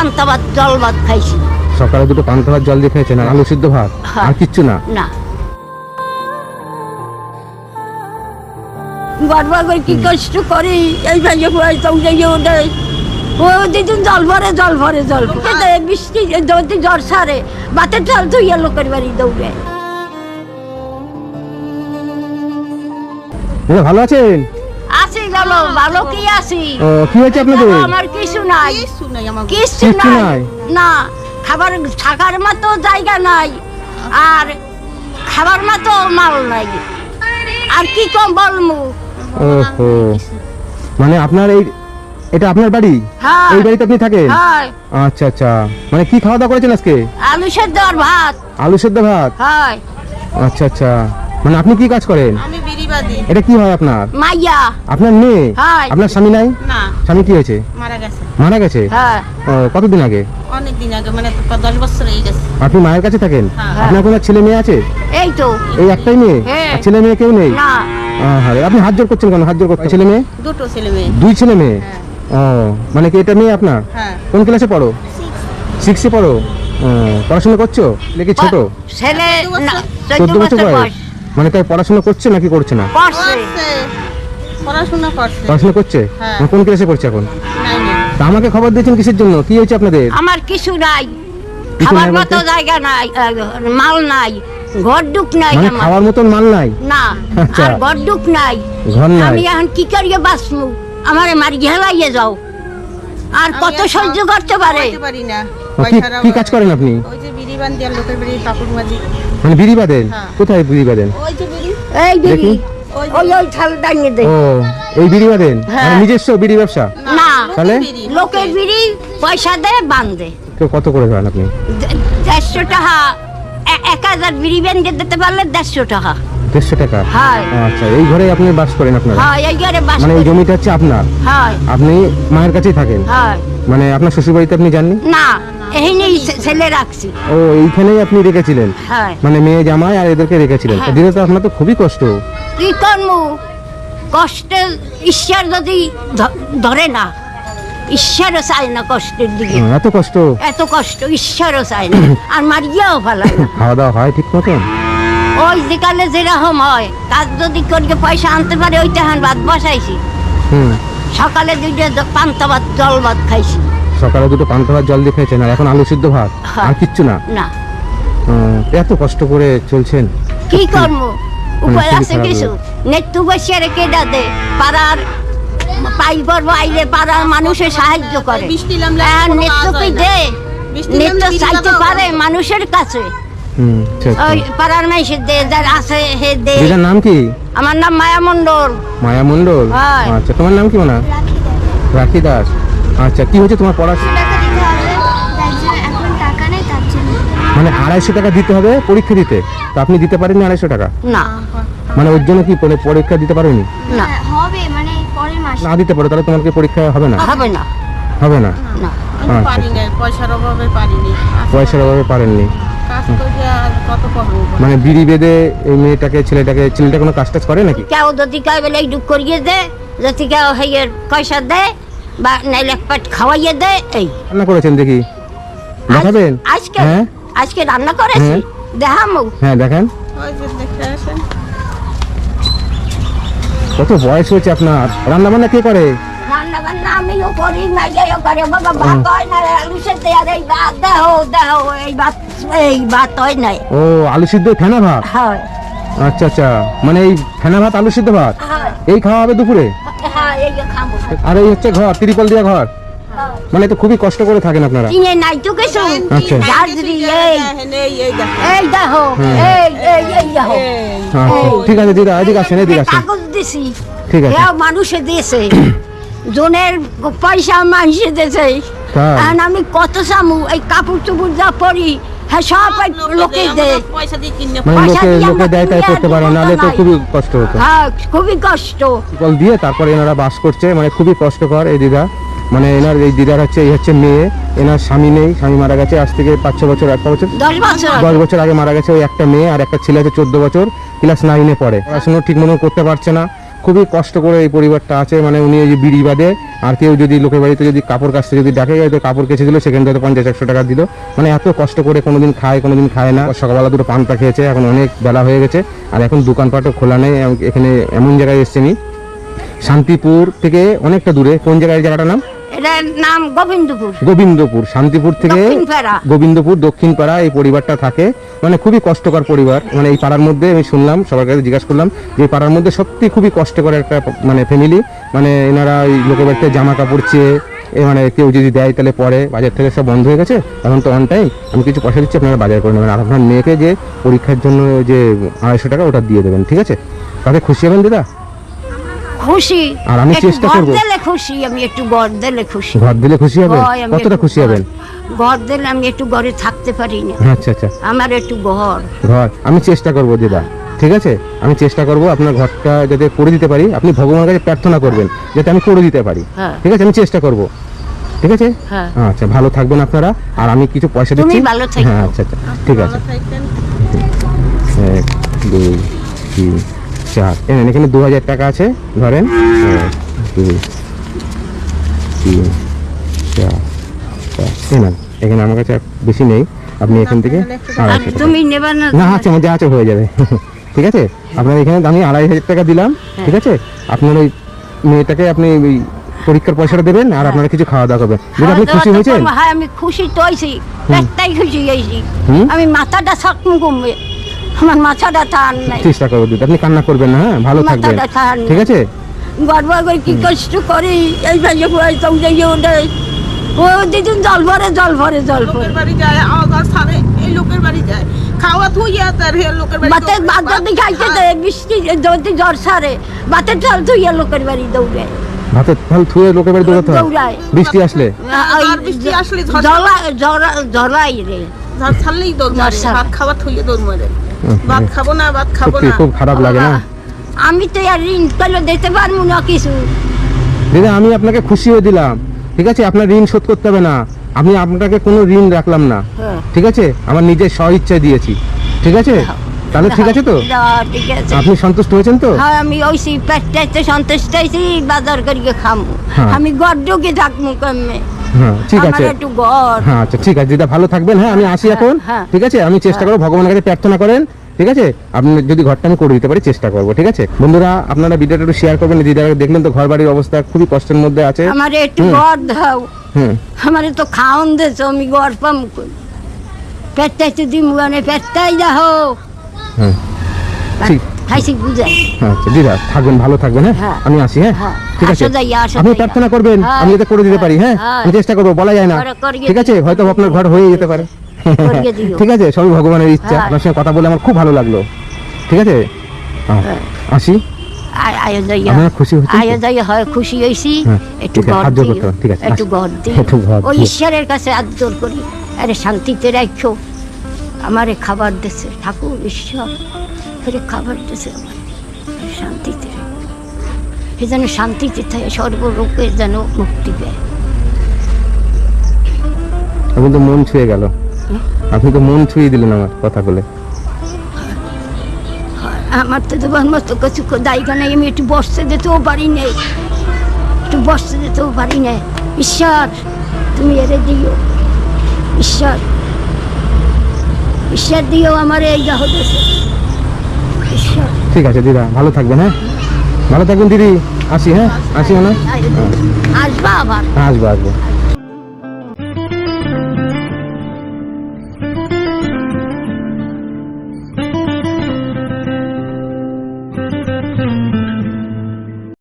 পান্তা ভাত জল ভাত খাইছি। সকালে দুটো পান্তা ভাত জল দিয়ে খেয়েছেন আর আলু সিদ্ধ ভাত? হ্যাঁ। আর কিচ্ছু না? না। বারবার করে কি কষ্ট করি? এই ভাইয়ে ফুয়াই তো উঠে ওঠে ও দিদিন জল ভরে জল ভরে জল ভরে। বৃষ্টি যদি জ্বর সারে। বাতের জল ধুইয়া লোকের বাড়ি দৌড়ে। ভালো আছেন? গেল ভালো কি ও, কি হয়েছে আপনাদের? আমার কিছু নাই। কিছু নাই আমার কিছু নাই। নাই? না খাবার থাকার মতো জায়গা নাই। আর খাবার মতো মাল নাই। আর কি কম বলমু ওহো। মানে আপনার এই এটা আপনার বাড়ি? হ্যাঁ। এই বাড়িতে আপনি থাকেন? হ্যাঁ। আচ্ছা আচ্ছা। মানে কি খাওয়া দাওয়া করেছেন আজকে? আলু সেদ্ধ আর ভাত। আলু সেদ্ধ ভাত? হয়। আচ্ছা আচ্ছা। মানে আপনি কি কাজ করেন? আমি এটা কি হয় আপনার? মাইয়া। আপনার মেয়ে? হ্যাঁ। আপনার স্বামী নাই? না। স্বামী কি হয়েছে? মারা গেছে। মারা গেছে? হ্যাঁ। কতদিন আগে? অনেক দিন আগে মানে বছর হয়ে গেছে। আপনি মায়ের কাছে থাকেন? হ্যাঁ। আপনার কোনো ছেলে মেয়ে আছে? এই তো। এই একটাই মেয়ে? হ্যাঁ। ছেলে মেয়ে কেউ নেই? না। আহারে, আপনি হাত জোর করছেন কেন? হাত জোর করছেন? ছেলে মেয়ে? দুটো ছেলে মেয়ে। দুই ছেলে মেয়ে? ও মানে কি এটা মেয়ে আপনার? হ্যাঁ। কোন ক্লাসে পড়ো? সিক্সে পড়ো? পড়াশোনা করছ? নাকি ছোট? ছেলে চোদ্দ বছর বয়স। মানে তাই পড়াশোনা করছে নাকি করছে না? করছে। পড়াশোনা করছে। পড়াশোনা করছে? হ্যাঁ। মানে কোন ক্লাসে পড়ছে এখন? তা আমাকে খবর দিয়েছেন কিসের জন্য? কি হয়েছে আপনাদের? আমার কিছু নাই। খাবার মতো জায়গা নাই মাল নাই ঘর ডুক নাই মানে আমার। খাওয়ার মতন মাল নাই? না আচ্ছা। আর ঘর ডুক নাই। ঘর নাই? আমি এখন কি করিয়ে বাঁচমু আমারে মারি ঘেলাইয়ে যাও। আর কত সহ্য করতে পারে? কি। কাজ করেন আপনি? ওই যে বিড়ি লোকের বিড়ি কাপড় মাঝি মানে বিড়ি বাঁধেন হ্যাঁ। কোথায় বিড়ি বাঁধেন ওই বিড়ি। এই ওই ওই ও এই বিড়ি বাঁধেন হ্যাঁ। মানে নিজস্ব বিড়ি ব্যবসা? না তাহলে? লোকের বিড়ি পয়সা দে বান্ধে তো কত করে করেন আপনি? দেড়শো টাকা। এক হাজার বিড়ি বেঁধে দিতে পারলে দেড়শো টাকা। দেড়শো টাকা? হয়। আচ্ছা এই ঘরে আপনি বাস করেন আপনারা? হয় এই ঘরে বাস মানে এই জমিটা হচ্ছে আপনার? আপনি মায়ের কাছেই থাকেন? হয়। মানে আপনার শ্বশুর বাড়িতে আপনি যাননি? না। এখানেই ছে- ছেলে রাখছি। ও এইখানেই আপনি রেখেছিলেন? হয়। মানে মেয়ে জামাই আর এদেরকে রেখেছিলেন। হ্যাঁ। দিনে তো আপনার তো খুবই কষ্ট। কি করব? কষ্টে ঈশ্বর যদি ধরে না ঈশ্বরও চায় না কষ্টের দিকে। এত কষ্ট। এত কষ্ট ঈশ্বরও চায় না। আর মারিয়াও ফেলায় না। খাওয়া দাওয়া হয় ঠিক মতন? ওই যেকালে যেরকম হয় কাজ যদি করিয়ে পয়সা আনতে পারে ওই তখন ভাত বসাইছি। হুম। সকালে দুইটা পান্তা ভাত জল ভাত খাইছি। সকালে দুটো পান্তা ভাত জল দিয়ে খেয়েছেন আর এখন আলু সিদ্ধ ভাত? হ্যাঁ। আর কিচ্ছু না? না। এত কষ্ট করে চলছেন। কি করব? উপায় খুবই আছে কিছু? নেতু বসিয়ে রেখে দে পাড়ার পাইপর বাইরে পাড়ার মানুষের সাহায্য করে। আর হয়। দে। চাইতে পারে মানুষের কাছে। পাড়ার দে যার আছে হে দে। দিদার নাম কি? আমার নাম মায়া মন্ডল মায়া মণ্ডল? হ্যাঁ। আচ্ছা তোমার নাম কি মানা? রাখি দাস। আচ্ছা কি হয়েছে তোমার জন্য মানে আড়াইশো টাকা দিতে হবে পরীক্ষা দিতে? তো আপনি দিতে পারেননি আড়াইশো টাকা? না। মানে ওর জন্য কি পরে- পরীক্ষা দিতে পারেনি? না হবে মানে পরের মাসে। না দিতে পারো তাহলে তোমাকে পরীক্ষা হবে না? হবে না। হবে না? আচ্ছা। পয়সার অভাবে পারিনি। পয়সার অভাবে পারেননি? মানে বিড়ি বেঁধে এই মেয়েটাকে ছেলেটাকে ছেলেটা কোনো কাজ টাজ করে নাকি? কেউ যদি কেউ বলে একটু করিয়ে দে যদি কেউ হেয়ের পয়সা দে বা নাইলে এক পেট খাওয়াইয়ে দে এই। রান্না করেছেন দেখি। দেখাবেন? আজকে হ্যাঁ? আজকে রান্না করেছি। হ্যাঁ। দেখামু। হ্যাঁ দেখেন। কত বয়স হয়েছে আপনার? রান্না বান্না কে করে? রান্না বান্না আমিও করি মাইয়াও করে। বাবা ভাত হয় না রে, আলু সেদ্ধ আর এই ভাত দেহ দেহ এই ভাত এই ভাত হয় নাই। ও আলু সিদ্ধ ফেনা ভাত? হয়। আচ্ছা আচ্ছা। মানে এই ফেনা ভাত আলু সিদ্ধ ভাত? এই খাওয়া হবে দুপুরে? হ্যাঁ এই যে খাব। আর এই হচ্ছে ঘর ত্রিপল দেওয়া ঘর? মানে তো খুবই কষ্ট করে থাকেন আপনারা। কিনে নাই তো কিছু? আচ্ছা। ঝাঁঝরি এই এই এই দেখেন এই দেখো এই এই এই দেখো। ঠিক আছে দিদা এদিকে আসেন এদিকে আসেন। কাগজ দিছি। ঠিক আছে। হ্যাঁ মানুষে দিয়েছে। জনের পয়সা মানুষে দিয়েছে? আর আমি কত সামু এই কাপড় চুপড় যা পরি হ্যাঁ সব লোকে দেয়, পয়সা দিয়ে কিনে মানে লোকে লোকে দেয় তাই করতে আর পারে দিব নাহলে তো খুবই কষ্ট হতো। হ্যাঁ খুবই কষ্ট। কল দিয়ে তারপরে এনারা বাস করছে মানে খুবই কষ্টকর এই দিদা। মানে এনার এই দিদার হচ্ছে এই হচ্ছে মেয়ে। এনার স্বামী নেই স্বামী মারা গেছে আজ থেকে পাঁচ ছ বছর এক বছর দশ বছর দশ বছর আগে মারা গেছে ওই একটা মেয়ে আর একটা ছেলে আছে চোদ্দ বছর ক্লাস নাইনে পড়ে। পড়াশুনো ঠিক মতো করতে পারছে না। খুবই কষ্ট করে এই পরিবারটা আছে মানে উনি ওই বিড়ি বাদে, আর কেউ যদি লোকের বাড়িতে যদি কাপড় কাচতে যদি ডাকে যায়, তো কাপড় কেচে দিল, সেখানে হয়তো পঞ্চাশ একশো টাকা দিল। মানে এত কষ্ট করে কোনো দিন খায় কোনো দিন খায় না। সকালবেলা দুটো পান্তা খেয়েছে, এখন অনেক বেলা হয়ে গেছে, আর এখন দোকানপাটও খোলা নেই এখানে এমন জায়গায় এসছে শান্তিপুর থেকে অনেকটা দূরে, কোন জায়গায় জায়গাটার নাম? এটার নাম গোবিন্দপুর। গোবিন্দপুর শান্তিপুর থেকে। গোবিন্দপুর দক্ষিণ পাড়া এই পরিবারটা থাকে। মানে খুবই কষ্টকর পরিবার। মানে এই পাড়ার মধ্যে আমি শুনলাম সবার কাছে জিজ্ঞাসা করলাম যে পাড়ার মধ্যে সত্যি খুবই কষ্টকর একটা মানে ফ্যামিলি মানে এনারা ওই লোকের বাড়িতে জামা কাপড় চেয়ে এ মানে কেউ যদি দেয় তাহলে পরে বাজার থেকে সব বন্ধ হয়ে গেছে। এখন তো অন টাইম আমি কিছু পয়সা দিচ্ছি আপনারা বাজার করে নেবেন। আর আপনার মেয়েকে যে পরীক্ষার জন্য যে আড়াইশো টাকা ওটা দিয়ে দেবেন ঠিক আছে? তাতে খুশি হবেন দিদা? খুশি। আর আমি চেষ্টা করব। দিলে খুশি আমি একটু ঘর দিলে খুশি ঘর দিলে খুশি হবেন কতটা খুশি হবেন? ঘর দিলে আমি একটু ঘরে থাকতে পারি না। আচ্ছা আচ্ছা। আমার একটু ঘর ঘর। আমি চেষ্টা করব দিদা। ঠিক আছে? আমি চেষ্টা করব আপনার ঘরটা যাতে করে দিতে পারি। আপনি ভগবানের কাছে প্রার্থনা করবেন যাতে আমি করে দিতে পারি। হ্যাঁ। ঠিক আছে? আমি চেষ্টা করব। ঠিক আছে? হ্যাঁ। আচ্ছা ভালো থাকবেন আপনারা। আর আমি কিছু পয়সা তুমি দিচ্ছি। ভালো থেকো। হ্যাঁ আচ্ছা আচ্ছা। ঠিক আছে। ভালো থাকবেন। এক দুই তিন। চার। এই নেন, এখানে দু হাজার টাকা আছে ধরেন। এক দুই তিন চার পাঁচ। এই এখানে আমার কাছে আর বেশি নেই। আপনি এখান থেকে আড়াইশো তুমি না। আছে যা আছে হয়ে যাবে। ঠিক আছে? আপনার এখানে আমি আড়াই হাজার টাকা দিলাম ঠিক আছে? আপনার ওই মেয়েটাকে আপনি ওই পরীক্ষার পয়সাটা দেবেন আর আপনারা কিছু খাওয়া দাওয়া করবেন। যদি আপনি খুশি হয়েছেন? হ্যাঁ আমি খুশি তো একটাই খুশি আমি মাথাটা থাকুন কমবে আমার মাথাটা থান নাই। চেষ্টা করব দিদি আপনি কান্না করবেন না হ্যাঁ? ভালো থাকবেন। মাথাটা থান ঠিক আছে? গর্ব করে কি কষ্ট করি এই ভাইয়ে তো যাইয়ে ওটা ও দিদিন জল ভরে জল ভরে জল ভরে। লোকের বাড়ি যায় আওয়াজ ছাড়ে এই লোকের বাড়ি যায়। খাওয়া থুইয়া তার হে লোকের বাড়ি বাতে বাদ যদি খাইতে দেয় বৃষ্টি যদি জ্বর সারে বাতে চাল তুইয়া লোকের বাড়ি দৌড়ে। ভাতে ফল থুয়ে লোকের বাড়ি দৌড়াতে হয়? বৃষ্টি আসলে? বৃষ্টি আসলে ঝড় জলা জলা রে। ঝড় ছাড়লেই দৌড় মারে ভাত খাওয়া থুইয়ে দৌড় মারে। ভাত খাব না ভাত খাব না। খুব খারাপ লাগে না? আমি তো আর ঋণ পেলে দিতে পারব না কিছু। দিদি আমি আপনাকে খুশি হয়ে দিলাম ঠিক আছে? আপনার ঋণ শোধ করতে হবে না। আমি আপনাকে কোনো ঋণ রাখলাম না হ্যাঁ। ঠিক আছে? আমার নিজের স্ব ইচ্ছায় দিয়েছি ঠিক আছে? তাহলে ঠিক আছে তো? আছে। আপনি সন্তুষ্ট হয়েছেন তো? হ্যাঁ আমি ওইসি পেটটাইতে সন্তুষ্ট হয়েছি বাজার করিয়ে খামু। হ্যাঁ। আমি গড্ডকে থাকব কমে। হ্যাঁ ঠিক আছে। একটু ঘর হ্যাঁ আচ্ছা ঠিক আছে দিদা ভালো থাকবেন। হ্যাঁ আমি আসি হ্যাঁ, এখন হ্যাঁ। ঠিক আছে? আমি চেষ্টা করব ভগবানের কাছে প্রার্থনা করেন ঠিক আছে? আপনি যদি ঘরটা আমি করে দিতে পারি চেষ্টা করব ঠিক আছে? বন্ধুরা আপনারা ভিডিওটা একটু শেয়ার করবেন দিদারা দেখলেন তো ঘর বাড়ির অবস্থা খুবই কষ্টের মধ্যে আছে। আমার একটু। ঘর দাও। হুম। আমার তো খাওন দেছ আমি ঘর পাম কই? পেটটাইতে দিম মানে পেটটাই হুম। ঠিক। খাইছি আচ্ছা দিদা থাকবেন ভালো থাকবেন হ্যাঁ? হ্যাঁ। আমি আসি হ্যাঁ। ঠিক আছে। আপনি প্রার্থনা করবেন। আমি করে দিতে পারি হ্যাঁ। আমি চেষ্টা করব বলা যায় না। ঠিক আছে হয়তো আপনার ঘর হয়ে যেতে পারে। ঠিক আছে সবই ভগবানের ইচ্ছা। আপনার সঙ্গে কথা বলে আমার খুব ভালো লাগল। ঠিক আছে। আসি। খুশি হয় খুশি হইছি। একটু একটু ওই ঈশ্বরের কাছে আদর করি। আরে শান্তিতে রাখো আমারে খাবার দিছে। ঠাকুর ঈশ্বর। ফেরে খাবার দিছে আমার। শান্তিতে। সে যেন শান্তিতে থাকে সর্বরূপে যেন মুক্তি দেয় আপনি তো মন ছুঁয়ে গেল। আপনি তো মন ছুঁয়ে দিলেন আমার কথা বলে। আমার তো তোমার মতো কিছু দায়িকা নেই আমি একটু বসতে দিতেও পারি নেই। একটু বসতে দিতেও পারি না ঈশ্বর তুমি এরে দিও। ঈশ্বর। ঈশ্বর দিও আমার এই যা হতেছে ঈশ্বর ঠিক আছে দিদা ভালো থাকবেন হ্যাঁ? ভালো থাকবেন দিদি। আসি হ্যাঁ? আসি না আসব আবার। আসব আসব।